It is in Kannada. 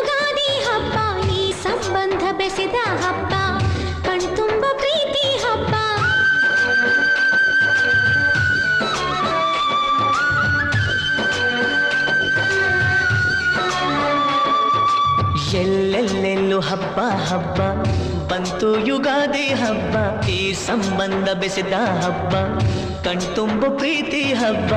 ಯುಗಾದಿ ಹಬ್ಬ, ಈ ಸಂಬಂಧ ಬೆಸೆದ ಹಬ್ಬ ಕಣ್ತುಂಬ ಪ್ರೀತಿ ಹಬ್ಬ. ಎಲ್ಲೆಲ್ಲೆಲ್ಲೂ ಹಬ್ಬ ಹಬ್ಬ, ಬಂತು ಯುಗಾದಿ ಹಬ್ಬ, ಈ ಸಂಬಂಧ ಬೆಸೆದ ಹಬ್ಬ ಕಣ್ತುಂಬ ಪ್ರೀತಿ ಹಬ್ಬ.